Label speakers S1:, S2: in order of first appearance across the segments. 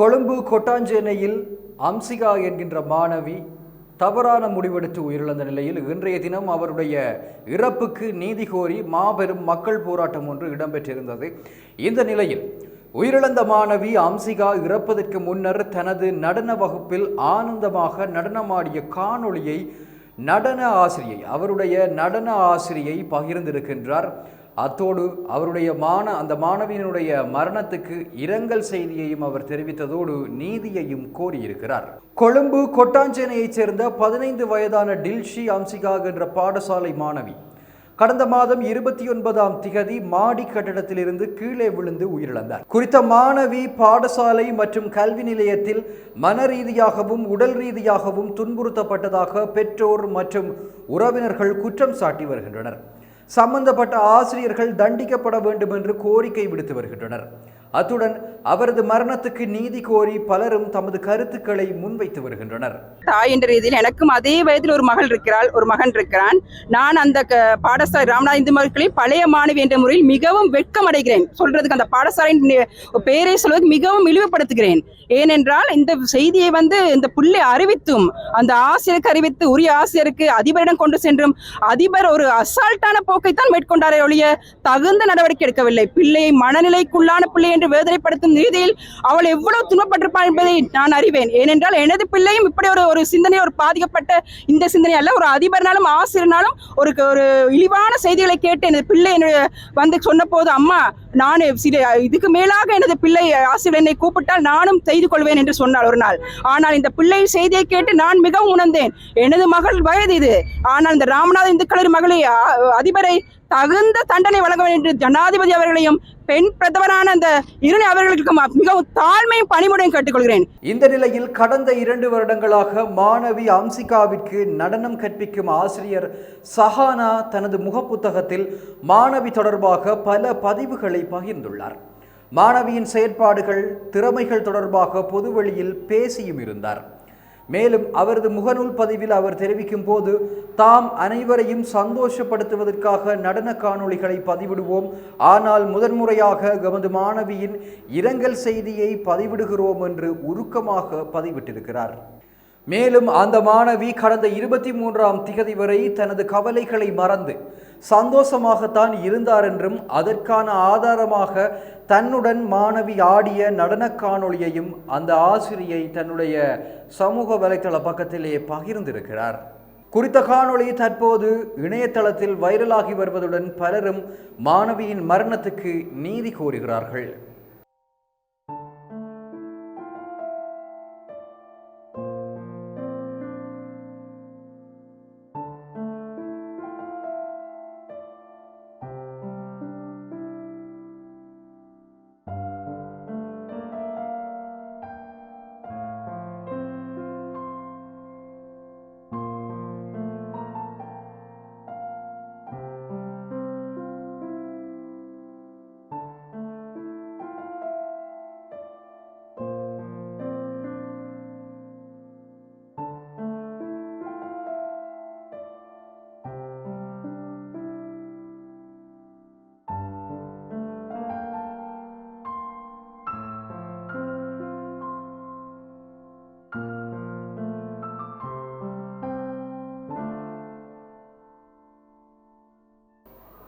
S1: கொழும்பு கொட்டாஞ்சேனையில் அம்சிகா என்கின்ற மாணவி தவறான முடிவெடுத்து உயிரிழந்த நிலையில் இன்றைய தினம் அவருடைய இறப்புக்கு நீதி கோரி மாபெரும் மக்கள் போராட்டம் ஒன்று இடம்பெற்றிருந்தது. இந்த நிலையில் உயிரிழந்த மாணவி அம்சிகா இறப்பதற்கு முன்னர் தனது நடன வகுப்பில் ஆனந்தமாக நடனமாடிய காணொளியை நடன ஆசிரியை அவருடைய நடன ஆசிரியை பகிர்ந்திருக்கின்றார். அத்தோடு அவருடைய மான அந்த மாணவியினுடைய மரணத்துக்கு இரங்கல் செய்தியையும் அவர் தெரிவித்ததோடு நீதியையும் கோரியிருக்கிறார். கொழும்பு கொட்டாஞ்சேனையைச் சேர்ந்த பதினைந்து வயதான டில்ஷி அம்சிகா என்ற பாடசாலை மாணவி கடந்த மாதம் இருபத்தி ஒன்பதாம் திகதி மாடி கட்டடத்திலிருந்து கீழே விழுந்து உயிரிழந்தார். குறித்த மாணவி பாடசாலை மற்றும் கல்வி நிலையத்தில் மன ரீதியாகவும் உடல் ரீதியாகவும் துன்புறுத்தப்பட்டதாக பெற்றோர் மற்றும் உறவினர்கள் குற்றம் சாட்டி வருகின்றனர். சம்பந்தப்பட்ட ஆசிரியர்கள் தண்டிக்கப்பட வேண்டும் என்று கோரிக்கை விடுத்து வருகின்றனர். அத்துடன் அவரது மரணத்துக்கு நீதி கோரி பலரும் தமது கருத்துக்களை முன்வைத்து வருகின்றனர்.
S2: தாய் என்ற ரீதியில் எனக்கும் அதே வயதில் ஒரு மகள் இருக்கிறாள் ஒரு மகன் இருக்கிறான். நான் அந்த க- பாடசாலை ராமநாத இந்து மக்களில் பழைய மாணவி என்ற முறையில் மிகவும் வெட்கம் அடைகிறேன். சொல்றதுக்கு அந்த பாடசாலையின் பெயரை சொல்வதற்கு மிகவும் இழிவுபடுத்துகிறேன். ஏனென்றால் இந்த செய்தியை வந்து இந்த புள்ளை அறிவித்தும் அந்த ஆசிரியருக்கு அறிவித்து உரிய ஆசிரியருக்கு அதிபரிடம் கொண்டு சென்றும் அதிபர் ஒரு அசால்ட்டான போக்கை தான் மேற்கொண்டாரே ஒழிய தகுந்த நடவடிக்கை எடுக்கவில்லை. பிள்ளையை மனநிலைக்குள்ளான பிள்ளை என்று வேதனைப்படுத்தும் ரீதியில் அவள் எவ்வளவு துன்பப்பட்டிருப்பாள் என்பதை நான் அறிவேன். ஏனென்றால் எனது பிள்ளையும் இப்படி ஒரு ஒரு சிந்தனை ஒரு பாதிக்கப்பட்ட இந்த சிந்தனை அல்ல. ஒரு அதிபர்னாலும் ஆசிரியர்னாலும் ஒரு ஒரு இழிவான செய்திகளை கேட்டு எனது பிள்ளை வந்து சொன்னபோது அம்மா நான் சில இதுக்கு மேலாக எனது பிள்ளை ஆசிரியர் என்னை கூப்பிட்டால் நானும் செய்து கொள்வேன் என்று சொன்னாள் ஒரு நாள். ஆனால் இந்த பிள்ளை செய்தியை கேட்டு நான் மிகவும் உணர்ந்தேன். எனது மகள் வயது இது. ஆனால் இந்த ராமநாத இந்து கல்லூரி மகளை அதிபரை தகுந்த தண்டனை வழங்க வேண்டும் என்று ஜனாதிபதி அவர்களையும் பெண் பிரதமரான அந்த இரு அவர்களுக்கு மிகவும் தாழ்மையும் பணிமுறையும் கேட்டுக்கொள்கிறேன்.
S1: இந்த நிலையில் கடந்த இரண்டு வருடங்களாக மாணவி அம்சிகாவிற்கு நடனம் கற்பிக்கும் ஆசிரியர் சஹானா தனது முகப்புத்தகத்தில் மாணவி தொடர்பாக பல பதிவுகளை பகிர்ந்துள்ளார். மாணவியின் செயற்பாடுகள் திறமைகள் தொடர்பாக பொதுவெளியில் பேசியும் இருந்தார். மேலும் அவரது முகநூல் பதிவில் அவர் தெரிவிக்கும் போது தாம் அனைவரையும் சந்தோஷப்படுத்துவதற்காக நடன காணொளிகளை பதிவிடுவோம். ஆனால் முதன்முறையாக எமது மாணவியின் இரங்கல் செய்தியை பதிவிடுகிறோம் என்று உருக்கமாக பதிவிட்டிருக்கிறார். மேலும் அந்த மாணவி கடந்த இருபத்தி மூன்றாம் திகதி வரை தனது கவலைகளை மறந்து சந்தோஷமாகத்தான் இருந்தார் என்றும் அதற்கான ஆதாரமாக தன்னுடன் மாணவி ஆடிய நடன காணொளியையும் அந்த ஆசிரியை தன்னுடைய சமூக வலைத்தள பக்கத்திலே பகிர்ந்திருக்கிறார். குறித்த காணொளி தற்போது இணையதளத்தில் வைரலாகி வருவதுடன் பலரும் மாணவியின் மரணத்துக்கு நீதி கோருகிறார்கள்.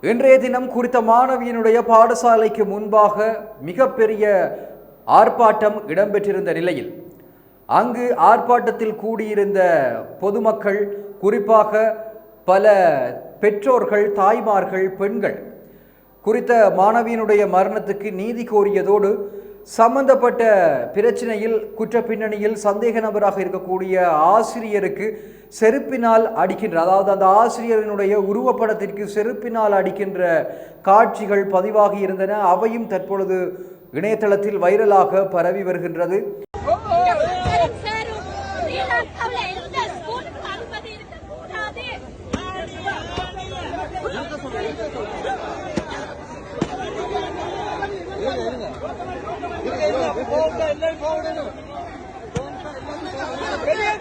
S1: இன்றைய தினம் குறித்த மாணவியினுடைய பாடசாலைக்கு முன்பாக மிகப்பெரிய ஆர்ப்பாட்டம் இடம்பெற்றிருந்த நிலையில் அங்கு ஆர்ப்பாட்டத்தில் கூடியிருந்த பொதுமக்கள் குறிப்பாக பல பெற்றோர்கள் தாய்மார்கள் பெண்கள் குறித்த மாணவியினுடைய மரணத்துக்கு நீதி கோரியதோடு சம்பந்தப்பட்ட பிரச்சனையில் குற்ற பின்னணியில் சந்தேக நபராக இருக்கக்கூடிய ஆசிரியருக்கு செருப்பினால் அடிக்கின்ற அதாவது அந்த ஆசிரியரினுடைய உருவப்படத்திற்கு செருப்பினால் அடிக்கின்ற காட்சிகள் பதிவாகி இருந்தன. அவையும் தற்பொழுது இணையதளத்தில் வைரலாக பரவி வருகின்றது.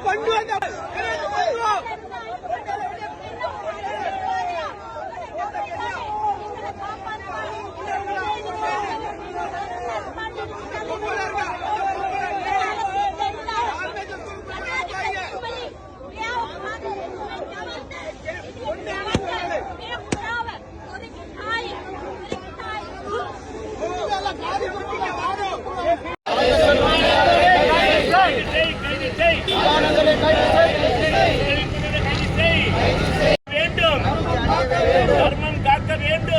S1: पंडू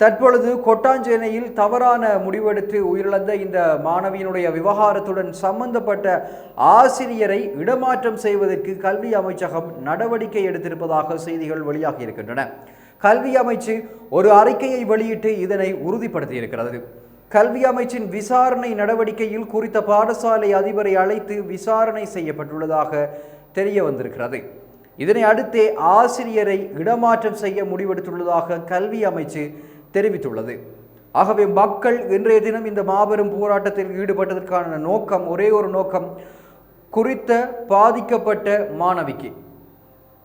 S1: தற்பொழுது கொட்டாஞ்சேனையில் தவறான முடிவெடுத்து உயிரிழந்த இந்த மாணவியினுடைய விவகாரத்துடன் சம்பந்தப்பட்ட ஆசிரியரை இடமாற்றம் செய்வதற்கு கல்வி அமைச்சகம் நடவடிக்கை எடுத்திருப்பதாக செய்திகள் வெளியாகி இருக்கின்றன. கல்வி அமைச்சு ஒரு அறிக்கையை வெளியிட்டு இதனை உறுதிப்படுத்தியிருக்கிறது. கல்வி அமைச்சின் விசாரணை நடவடிக்கையில் குறித்த பாடசாலை அதிபரை அழைத்து விசாரணை செய்யப்பட்டுள்ளதாக தெரிய வந்திருக்கிறது. இதனை அடுத்தே ஆசிரியரை இடமாற்றம் செய்ய முடிவெடுத்துள்ளதாக கல்வி அமைச்சு தெரிவித்துள்ளது. ஆகவே மக்கள் இன்றைய தினம் இந்த மாபெரும் போராட்டத்தில் ஈடுபட்டதற்கான நோக்கம் ஒரே ஒரு நோக்கம் குறித்த பாதிக்கப்பட்ட மாணவிக்கு.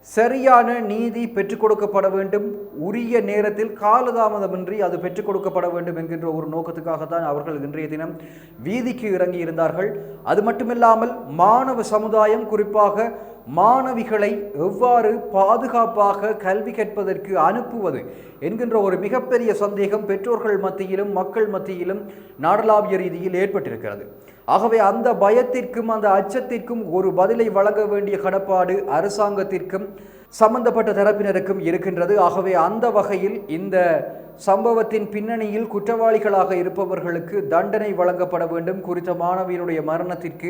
S1: சரியான நீதி பெற்றுக் கொடுக்கப்பட வேண்டும். உரிய நேரத்தில் காலதாமதமின்றி அது பெற்றுக் கொடுக்கப்பட வேண்டும் என்கின்ற ஒரு நோக்கத்துக்காகத்தான் அவர்கள் இன்றைய தினம் வீதிக்கு இறங்கி இருந்தார்கள் அது மட்டுமில்லாமல் மாணவ சமுதாயம் குறிப்பாக மாணவிகளை எவ்வாறு பாதுகாப்பாக கல்வி கற்பதற்கு அனுப்புவது என்கின்ற ஒரு மிகப்பெரிய சந்தேகம் பெற்றோர்கள் மத்தியிலும் மக்கள் மத்தியிலும் நாடளாவிய ரீதியில் ஏற்பட்டிருக்கிறது. ஆகவே அந்த பயத்திற்கும் அந்த அச்சத்திற்கும் ஒரு பதிலை வழங்க வேண்டிய கடப்பாடு அரசாங்கத்திற்கும் சம்பந்தப்பட்ட தரப்பினருக்கும் இருக்கின்றது. ஆகவே அந்த வகையில் இந்த சம்பவத்தின் பின்னணியில் குற்றவாளிகளாக இருப்பவர்களுக்கு தண்டனை வழங்கப்பட வேண்டும். குறித்த மாணவியினுடைய மரணத்திற்கு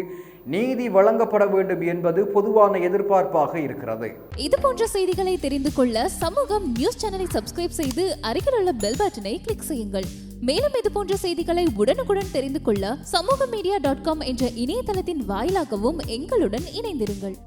S1: நீதி வழங்கப்பட வேண்டும் என்பது பொதுவான எதிர்பார்ப்பாக இருக்கிறது.
S3: இது போன்ற செய்திகளை தெரிந்து கொள்ள சமூகம் நியூஸ் சேனலை சப்ஸ்கிரைப் செய்து அருகில் உள்ள பெல் பட்டனை கிளிக் செய்யுங்கள். மேலும் இது போன்ற செய்திகளை உடனுக்குடன் தெரிந்து கொள்ள சமூக மீடியா டாட் காம் என்ற இணையதளத்தின் வாயிலாகவும் எங்களுடன் இணைந்திருங்கள்.